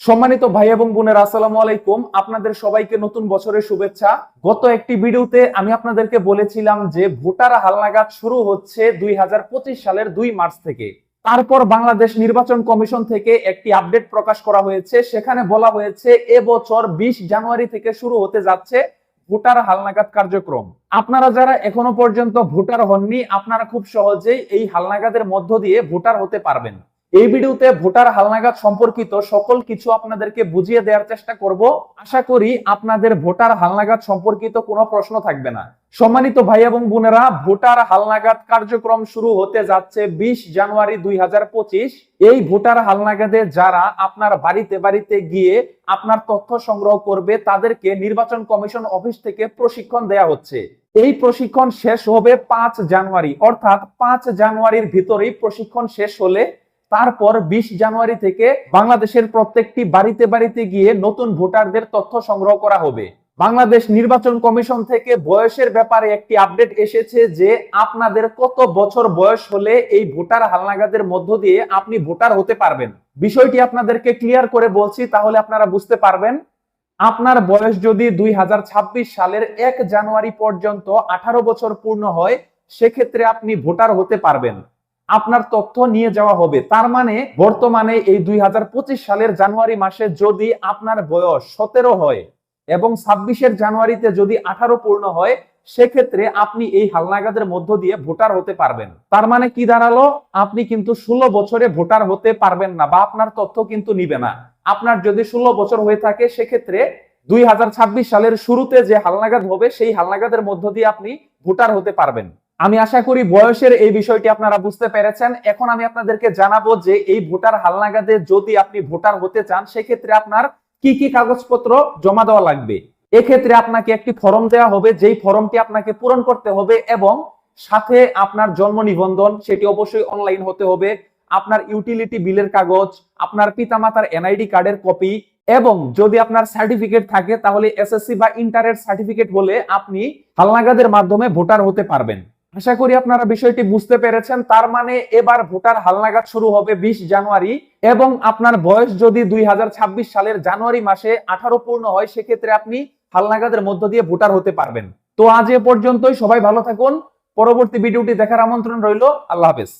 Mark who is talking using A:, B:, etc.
A: সম্মানিত ভাই এবং বোনের, আসসালামু আলাইকুম। আপনাদের সবাইকে নতুন বছরের শুভেচ্ছা। গত একটি ভিডিওতে আমি আপনাদেরকে বলেছিলাম যে ভোটার হালনাগাদ শুরু হচ্ছে দুই হাজার পঁচিশ সালের দুই মার্চ থেকে। তারপর বাংলাদেশ নির্বাচন কমিশন থেকে একটি আপডেট প্রকাশ করা হয়েছে। সেখানে বলা হয়েছে, এবছর বিশ জানুয়ারি থেকে শুরু হতে যাচ্ছে ভোটার হালনাগাদ কার্যক্রম। আপনারা যারা এখনও পর্যন্ত ভোটার হননি, আপনারা খুব সহজেই এই হালনাগাদের মধ্য দিয়ে ভোটার হতে পারবেন। এই ভিডিওতে ভোটার হালনাগাদ সম্পর্কিত সকল কিছু আপনাদেরকে বুঝিয়ে দেওয়ার চেষ্টা করব। আশা করি আপনাদের ভোটার হালনাগাদ সম্পর্কিত কোনো প্রশ্ন থাকবে না। সম্মানিত ভাই এবং বোনেরা, ভোটার হালনাগাদ কার্যক্রম শুরু হতে যাচ্ছে বিশ জানুয়ারি দুই এই ভোটার হালনাগাদে যারা আপনার বাড়িতে বাড়িতে গিয়ে আপনার তথ্য সংগ্রহ করবে, তাদেরকে নির্বাচন কমিশন অফিস থেকে প্রশিক্ষণ দেয়া হচ্ছে। এই প্রশিক্ষণ শেষ হবে পাঁচ জানুয়ারি। অর্থাৎ পাঁচ জানুয়ারির ভিতরেই প্রশিক্ষণ শেষ হলে তারপর বিশ জানুয়ারি থেকে বাংলাদেশের প্রত্যেকটি বাড়িতে বাড়িতে গিয়ে নতুন ভোটারদের তথ্য সংগ্রহ করা হবে। বাংলাদেশ নির্বাচন কমিশন থেকে বয়সের ব্যাপারে একটি আপডেট এসেছে যে আপনাদের কত বছর বয়স হলে এই ভোটার হালনাগাদের মধ্য দিয়ে আপনি ভোটার হতে পারবেন। বিষয়টি আপনাদেরকে ক্লিয়ার করে বলছি, তাহলে আপনারা বুঝতে পারবেন। আপনার বয়স যদি দুই হাজার ছাব্বিশ সালের এক জানুয়ারি পর্যন্ত আঠারো বছর পূর্ণ হয়, সেক্ষেত্রে আপনি ভোটার হতে পারবেন। আপনার তথ্য নিয়ে যাওয়া হবে। তার মানে বর্তমানে এই দুই হাজার পঁচিশ সালের জানুয়ারি মাসে যদি আপনার বয়স সতেরো হয় এবং ছাব্বিশের জানুয়ারিতে যদি আঠারো পূর্ণ হয়, সেক্ষেত্রে আপনি এই হালনাগাদের মধ্য দিয়ে ভোটার হতে পারবেন। তার মানে কি দাঁড়াল? আপনি কিন্তু ষোলো বছরে ভোটার হতে পারবেন না বা আপনার তথ্য কিন্তু নিবে না। আপনার যদি ষোলো বছর হয়ে থাকে, সেক্ষেত্রে দুই হাজার ছাব্বিশ সালের শুরুতে যে হালনাগাদ হবে, সেই হালনাগাদের মধ্য দিয়ে আপনি ভোটার হতে পারবেন। আমি আশা করি বয়সের এই বিষয়টি আপনারা বুঝতে পেরেছেন। এখন আমি আপনাদেরকে জানাব যে এই ভোটার হালনাগাদে যদি আপনি ভোটার হতে চান, সেক্ষেত্রে আপনার কি কি কাগজপত্র জমা দেওয়া লাগবে? এক্ষেত্রে আপনাকে একটি ফর্ম দেওয়া হবে, যেই ফর্মটি আপনাকে পূরণ করতে হবে এবং সাথে আপনার জন্ম নিবন্ধন, সেটি অবশ্যই অনলাইন হতে হবে, আপনার ইউটিলিটি বিলের কাগজ, আপনার পিতামাতার এনআইডি কার্ডের কপি এবং যদি আপনার সার্টিফিকেট থাকে, তাহলে এসএসসি বা ইন্টারের সার্টিফিকেট হলে আপনি হালনাগাদের মাধ্যমে ভোটার হতে পারবেন। আশা করি আপনারা বিষয়টি বুঝতে পেরেছেন। তার মানে এবার ভোটার হালনাগাদ শুরু হবে বিশ জানুয়ারি এবং আপনার বয়স যদি দুই হাজার ছাব্বিশ সালের জানুয়ারি মাসে আঠারো পূর্ণ হয়, সেক্ষেত্রে আপনি হালনাগাদের মধ্য দিয়ে ভোটার হতে পারবেন। তো আজ এ পর্যন্তই। সবাই ভালো থাকুন। পরবর্তী ভিডিওটি দেখার আমন্ত্রণ রইল। আল্লাহ হাফেজ।